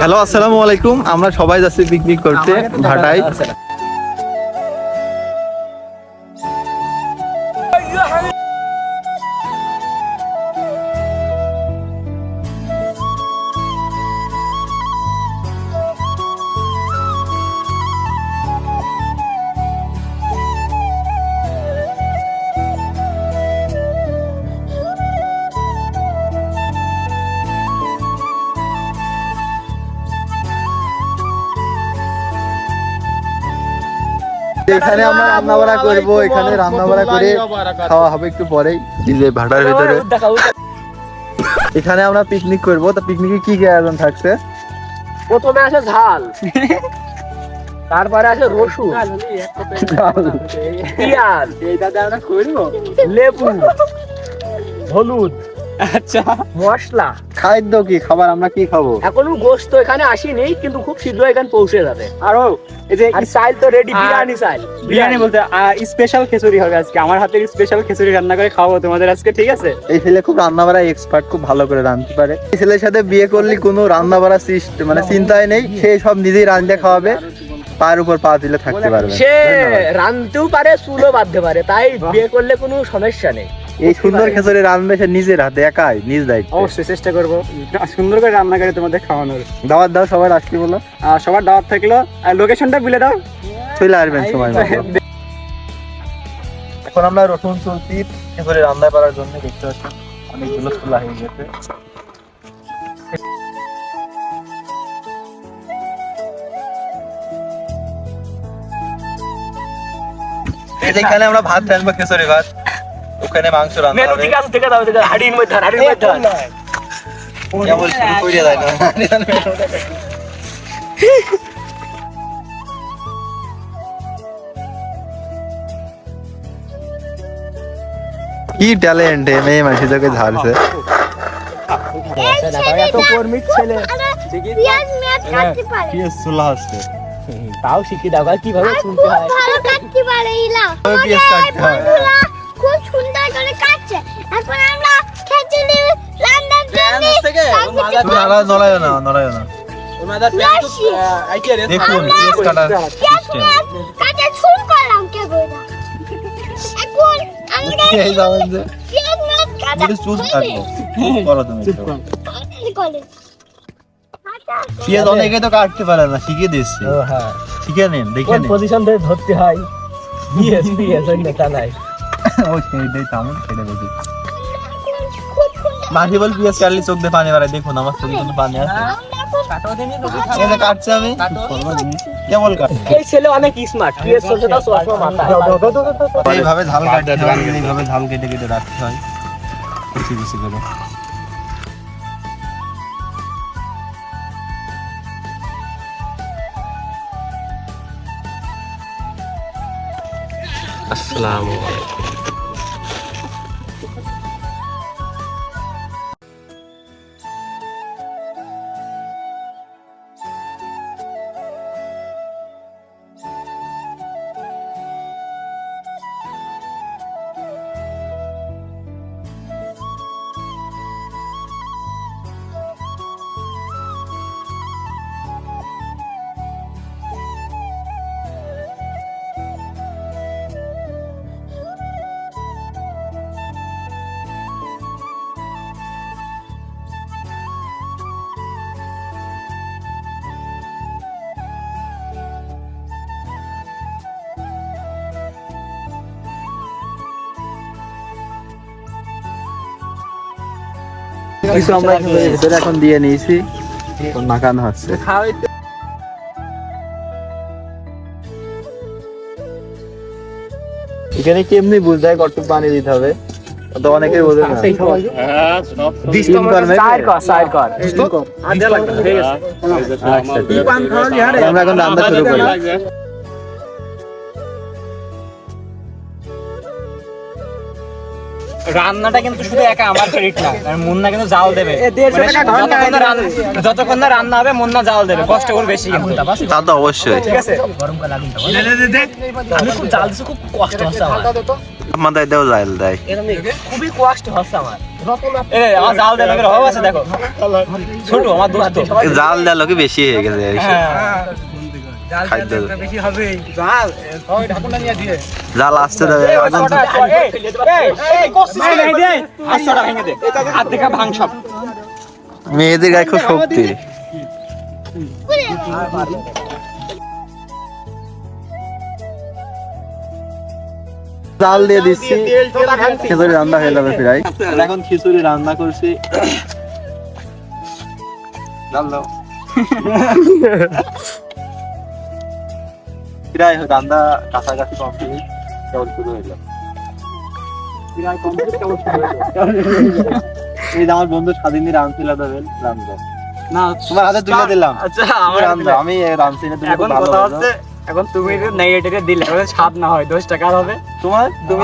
Hello আসসালামু আলাইকুম। আমরা সবাই যাচ্ছি পিকনিক করতে ভাটায় এখানে আমরা রান্না বাড়া করব এখানে রান্না বাড়া করে খাওয়া হবে একটু পরেই। এই যে ভাটার ভিতরে। এখানে আমরা পিকনিক করব। তো পিকনিকে কি কি আয়োজন থাকছে? প্রথমে আসে ঝাল। তারপরে আসে রসুন। পেঁয়াজ। লেবু। হলুদ। আচ্ছা। মশলা। খাদ্য কি? খাবার আমরা কি খাব? এখনও গোস্ত এখানে আসেনি কিন্তু খুব শীঘ্র এখানে পৌঁছে যাবে। আরও এই যে চাল তো রেডি বিরিয়ানি চাল বিরিয়ানি বলতে স্পেশাল খিচুড়ি হবে আজকে। আমার হাতের স্পেশাল খিচুড়ি রান্না করে খাওয়াবো তোমাদের আজকে ঠিক আছে? এই ছেলে খুব রান্না বাড়া এক্সপার্ট খুব ভালো করে রাঁধতে পারে। এই ছেলের সাথে বিয়ে করলে কোনো রান্না বাড়া সিস্টেম মানে চিন্তাই নেই। সে সব নিজেই রাঁধতে খাওয়াবে। পায়ের উপর পা দিলে থাকতে পারবে। সে। রাঁধতেও পারে চুলও বাঁধতে পারে। তাই বিয়ে করলে কোনো সমস্যা নেই। এই সুন্দর খেসরে রাঁধবে সে নিজের হাতে একাই নিজ দায়িত্ব। অবশ্যই চেষ্টা করব। সুন্দর করে রান্না করে তোমাদের খাওয়ানোর। দাওয়াত দাও সবার আসতে বলো। আর সবার দাওয়াত থাকল। আর লোকেশনটা বলে দাও। চলে আসবেন সময় এখন আমরা রসুন চলছি খেসরে রান্না করার জন্য দেখতে পাচ্ছি অনেকগুলো খোলা হয়ে গেছে। এখানে আমরা ভাত রান্নবো খেসরি ভাত। ওখানে মাংস রান্না মেনু হবে ঠিক আছে থেকে দাও থেকে হাড়ির মধ্যে হাড়ির মধ্যে কেবল শুরু করে দেয় না কি ট্যালেন্ট মেয়ে মাসি তোকে ঝাড়ছে এত কর্মীর ছেলে পেঁয়াজ মেয়াজ কাটতে পারে কি চুলা হচ্ছে তাও শিখি দাও আর কীভাবে আর শুনতে খুব হয় ভালো কাটতে পারে ইলা তবে পেঁয়াজ কাটতে হয়। তুমি না নড়াইও না দেখুন কাটার সিস্টেম কাটে করলাম কে বইরা এখন আমরা এই যাবেন যে পেঁয়াজ মেয়াজ কাটা চুপ করো তুমি পেঁয়াজ অনেকে তো কাটতে পারে না শিখিয়ে দিচ্ছি শিখে নিন দেখে কোন পজিশন থেকে ধরতে হয় ইয়েস ইয়েস ওই নেতা নাই ওই সেইটাই তেমন সেটা দেখি মাটি বল পেঁয়াজ কাটলে চোখ দিয়ে পানি বাড়ায় দেখুন আমার চোখে কিন্তু পানি আছে। এই যে কাটছে আমি। কেবল কাটছে। এই ছেলে অনেক স্মার্ট পিএস চলছে তাও চশমা মাথায়। এইভাবে ঝাল কাটতে হয় এইভাবে ঝাল কেটে কেটে রাখতে হয়। বেশি বেশি করে। আসসালামু কিছু আমরা ভেতরে এখন দিয়ে নিয়েছি। মাখানো হচ্ছে। এখানে কেমনি বুঝায় কতটুকু পানি দিতে হবে? তো অনেকেই বোঝে না। আছে। আমরা এখন রান্না শুরু করি। রান্নাটা কিন্তু শুধু একা আমার ক্রেডিট না কারণ মুন্না কিন্তু জাল দেবে। মানে যতক্ষণ না রান্না- হবে মুন্না জাল দেবে কষ্ট করে বেশি কিন্তু। তা তো অবশ্যই। ঠিক আছে? আমি খুব জাল দিছি খুব কষ্ট হচ্ছে আমার। আমাদের দেও জাইল দেয়। খুবই কষ্ট হচ্ছে আমার। জাল দেওয়ার লোকের অভাব আছে দেখো। ছোট আমার দোস্ত জাল দেওয়া লোকে বেশি হয়ে গেছে। কি। খাদ্য জাল ওই ঢাকুনা নিয়ে দিয়ে জাল আসতে দেবে মেয়েদের গায়ে খুব শক্তি। জাল দিয়ে দিচ্ছি। খিচুড়ি রান্না হয়ে যাবে প্রায়। এখন খিচুড়ি রান্না করছি। জাল দাও। প্রায় রান্না কাছাকাছি কমপ্লিট কেবল শুরু হইল এই আমার বন্ধু স্বাধীন রামছিল দেবেন রামদাও না তোমার হাতে তুলে দিলাম। আচ্ছা আমি তুমি এখন ভালো কথা হচ্ছে এখন তুমি নেগেটিভে দিলে না হয় দশ টাকার হবে। তোমার? তুমি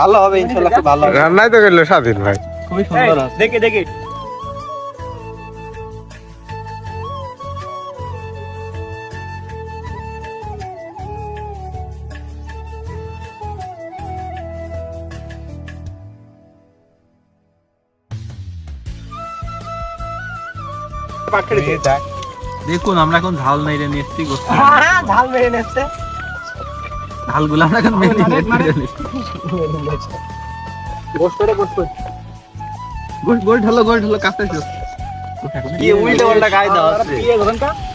ভালো হবে ইনশাল্লাহ ভালো হবে। রান্নাই তো করল স্বাধীন ভাই। খুবই সুন্দর আছে দেখি দেখি। দেখুন আমরা এখন ঝাল নেড়ে নিচ্ছি গোস্ত হ্যাঁ ঝাল মেরে নেছে ঝালগুলো আমরা এখন মেরে নিচ্ছি গোল গোল ঢালো গোল ঢালো কাছে এসো কি উল্টে গায়ে দাও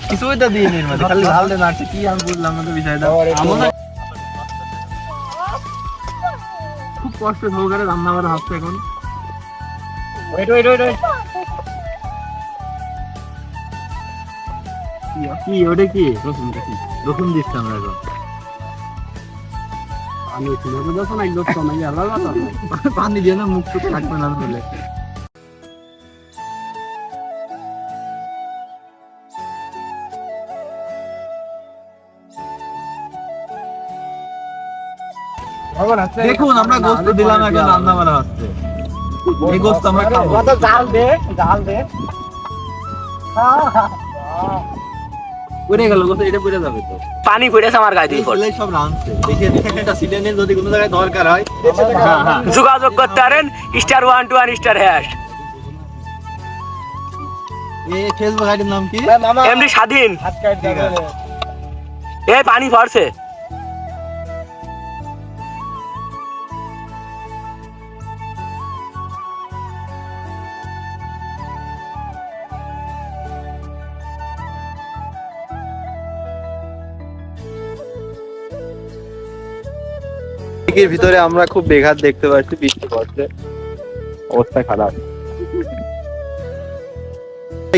কিছুই তো দিয়ে মধ্যে খালি ঝাল দেন আছে। কি আমি বুঝলাম না তো বিষয়টা আমও না খুব কষ্ট সহকারে রান্না করা হচ্ছে এখন। ওয়েট ওয়েট ওয়েট কি ওটা কি? রসুন কি রসুন দিচ্ছি আমরা এখন। যখন একদম শোনা গেল পানি দিয়ে না মুখ তো থাকবে না বলে দেখুন আমরা গোস্ত দিলাম এখন রান্না করা হচ্ছে। এই গোস্ত আমরা খাব। জাল দে জাল দে। পড়ে গেল এটা পড়ে যাবে তো? পানি পড়েছে আমার গায়ে দিয়ে সব দেখে একটা যদি কোনো জায়গায় দরকার হয়। যোগাযোগ করতে পারেন star one two one star hash. এই ফেসবুক আইডির নাম কি? এমনি স্বাধীন। এ পানি পড়ছে এর ভিতরে আমরা খুব বেঘাত দেখতে পাচ্ছি বৃষ্টি পড়ছে। অবস্থা খারাপ।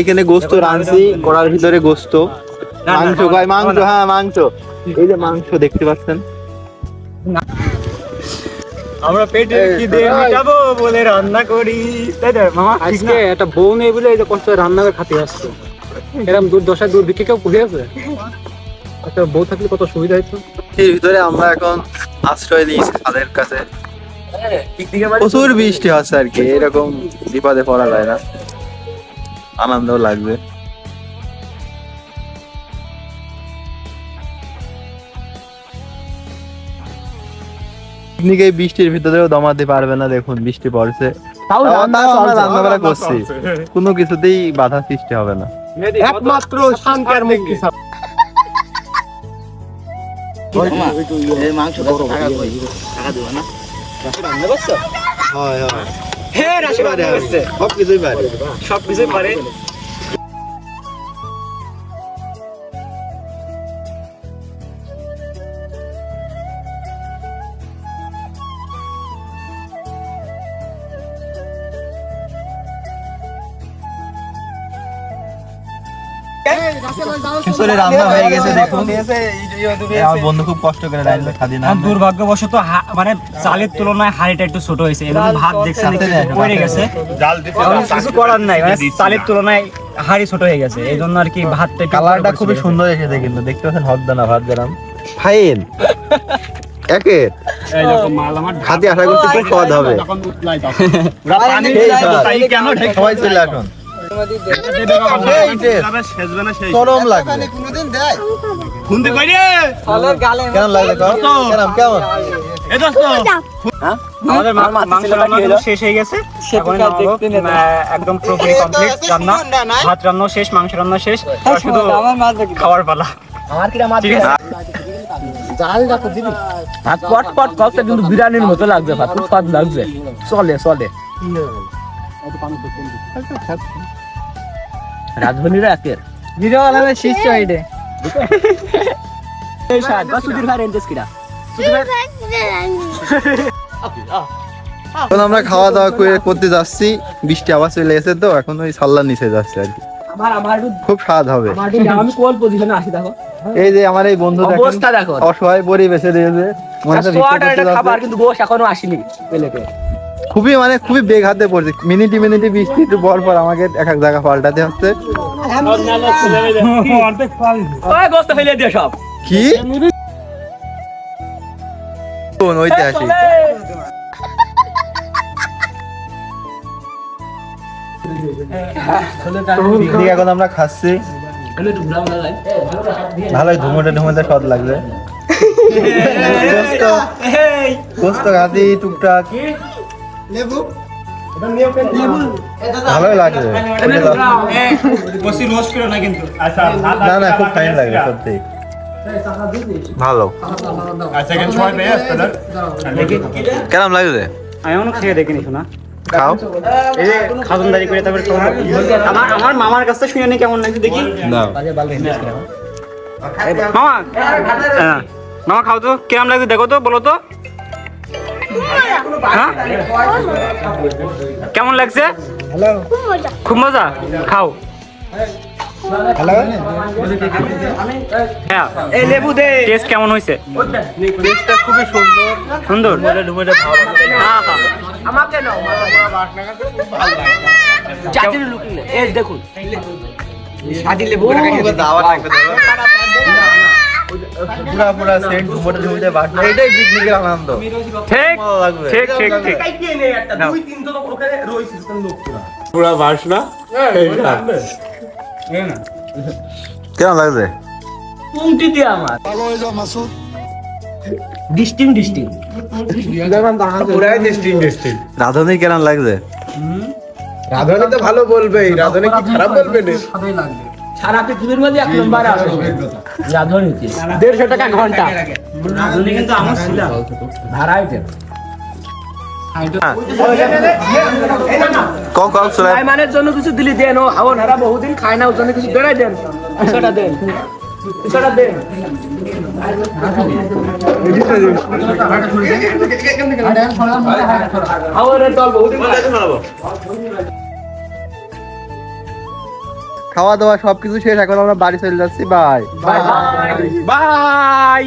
এখানে গোস্ত রাঁধছি কড়ার ভিতরে গোস্ত। মাংস কয় মাংস হ্যাঁ মাংস। এই যে মাংস দেখতে পাচ্ছেন। আমরা পেটে কি দিয়ে মিটাবো বলে রান্না করি। তাই তো মামা আজকে একটা বউ নেই বলে এই যে কষ্ট করে রান্না করে খাতে আসছে। এরকম দূর দশায় দূর দিকে কেউ পুড়ে আছে? একটা বউ থাকলে কত সুবিধা হইতো? এর ভিতরে আমরা এখন আশ্রয় কাছে। প্রচুর বৃষ্টি হচ্ছে আর কি এরকম বিপদে পড়া যায় না। আনন্দও লাগবে। পিকনিক বৃষ্টির ভিতরেও দমাতে পারবে না দেখুন বৃষ্টি পড়ছে। তাও করছি। কোনো কিছুতেই বাধা সৃষ্টি হবে না। একমাত্র শান্তি আর মুক্তি হয় হয়। হ্যাঁ রাশি বাড়ি হচ্ছে সব কিছুই পারে। সব পারে রান্না হয়ে গেছে দেখুন। আমার বন্ধু খুব কষ্ট করে রান্না খাদি না দুর্ভাগ্যবশত মানে চালের তুলনায় হাড়িটা একটু ছোট হয়েছে। এবং ভাত দেখছেন পড়ে গেছে। এখন কিছু করার নাই মানে চালের তুলনায় হাড়ি ছোট হয়ে গেছে এই জন্য আর কি ভাতটা কালারটা খুবই সুন্দর এসেছে কিন্তু দেখতে পাচ্ছেন হদ্দানা ভাত গেলাম ফাইন। একের এই দেখো মাল আমার খাদি আশা করছি খুব স্বাদ হবে। পানি কেন সবাই চলে আসুন। দেবে বাবা? সেই। taste। খুনতে কই রে? কেমন লাগবে কও? কেমন কেমন? আমাদের মাংস রান্না শেষ হয়ে গেছে। এখন নামাবো। আহ, একদম পুরোপুরি কমপ্লিট রান্না। ভাত রান্না শেষ মাংস রান্না শেষ। শুধু খাওয়ার পালা। আমার কিরা মাছ ভাত পট পট করতে কিন্তু বিরিয়ানির মতো লাগবে ভাত লাগবে। চলে চলে। রাজধানীরা একের। জিরো আলাদা আইডে এই বা সুধীর ভাই কিরা এখন আমরা খাওয়া দাওয়া করে করতে যাচ্ছি। বৃষ্টি আবার চলে এসে তো এখন ওই সাল্লার নিচে যাচ্ছে আর কি। আমার আমার একটু খুব স্বাদ হবে। আমি কোন পজিশনে আসি দেখো। এই যে আমার এই বন্ধু অবস্থা দেখো। অসহায় পরিবেশে দিয়েছে মনে খাবার কিন্তু গোশ এখনও আসেনি খুবই মানে খুবই বেগ হাতে পড়ছে। মিনিটি মিনিটি বৃষ্টি একটু পর পর আমাকে এক এক জায়গা পাল্টাতে হচ্ছে। কি? ঐতিহাসিক? এখন আমরা খাচ্ছি। ভালোই ধুমোটে ধুমোটে স্বাদ লাগছে। গোস্ত গোস্ত খাচ্ছি টুকটাক। ভালোই লাগছে বসি রোস্ট করে না কিন্তু। না না খুব ফাইন লাগছে সত্যি। ভালো। কেমন লাগছে আমি এখনও খেয়ে দেখিনি শোনা। খাও। এই যে খাজনদারি করে তারপরে আমার আমার মামার কাছে শুনে নি কেমন লাগছে দেখি। মামা হ্যাঁ। মামা খাও তো। কেমন লাগছে দেখো তো বলো তো। কেমন লাগছে? খুব মজা। খাও। হ্যাঁ এই লেবু দে। টেস্ট কেমন হয়েছে? টেস্টটা খুবই সুন্দর। সুন্দর? হ্যাঁ হ্যাঁ আমাকে নাও চাচির লুক এই দেখুন। লেবু পুরা পুরা সেন্ট ঘুমোতে ঘুমোতে বাটনা এটাই পিকনিকের আনন্দ। ঠিক ভালো লাগবে। ঠিক ঠিক ঠিক। পুরা। বাসনা কেমন লাগছে? পুংটি দিয়ে আমার? ডিস্টিং ডিস্টিং। রাধুনি কেমন লাগছে? রাধুনি তো ভালো বলবেই। রাধুনি কি খারাপ বলবে না? সারা পৃথিবীর মধ্যে এক নম্বর আছে রাধনীতি দেড়শো টাকা ঘণ্টা। মানের জন্য কিছু দিলি দেন ও হাওন হারা বহুদিন খায় না ওর জন্য কিছু বেড়াই দেন। সেটা দেন। সেটা দেন। হাওনের দল বহুদিন খাওয়া দাওয়া সবকিছু শেষ এখন আমরা বাড়ি চলে যাচ্ছি বাই বাই বাই